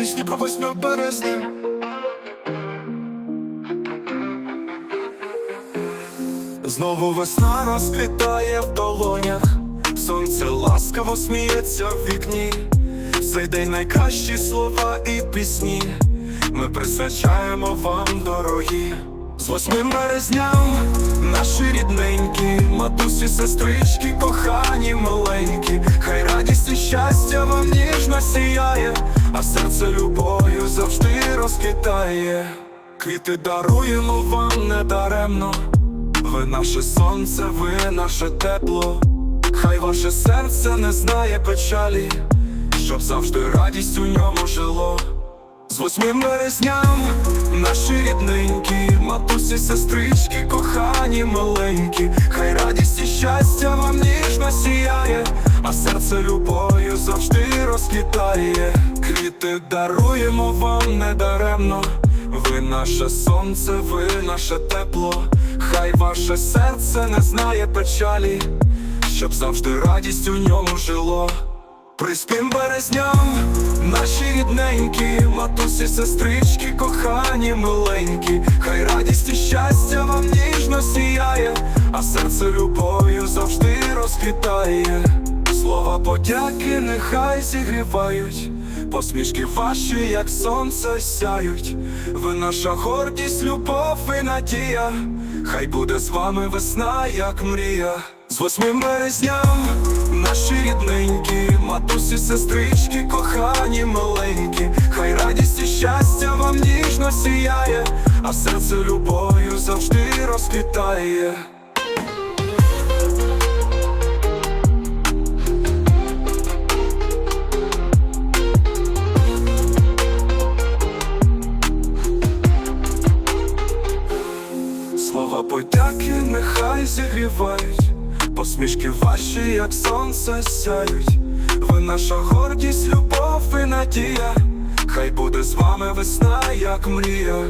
пісні про 8 березня. Знову весна розквітає в долонях, сонце ласкаво сміється в вікні. Цей день найкращі слова і пісні. Ми присвячаємо вам дорогі. З восьмим березням наші рідненькі, матусі, сестрички, кохані маленькі, хай радість і щастя вам ніжно сіяє, а серце любов'ю завжди розквітає. Квіти даруємо вам недаремно. Ви наше сонце, ви наше тепло, хай ваше серце не знає печалі, щоб завжди радість у ньому жило. З восьмим березням наші рідненькі, матусі, сестрички, кохані маленькі, хай радість і щастя вам ніжно сіяє, а серце любов'ю завжди розквітає. Квіти даруємо вам недаремно. Ви наше сонце, ви наше тепло, хай ваше серце не знає печалі, щоб завжди радість у ньому жило. Приспім березням, наші рідненькі, матусі, сестрички, кохані миленькі, хай радість і щастя вам ніжно сіяє, а серце любов'ю завжди розквітає. Слова подяки нехай зігрівають, посмішки ваші, як сонце сяють. Ви наша гордість, любов і надія, хай буде з вами весна, як мрія. З восьмим березням наші рідненькі, матусі, сестрички, кохані маленькі, хай радість і щастя вам ніжно сіяє, а серце любов'ю завжди розквітає. Слова і нехай зігрівають, посмішки ваші, як сонце сяють. Ви наша гордість, любов і надія, хай буде з вами весна, як мрія.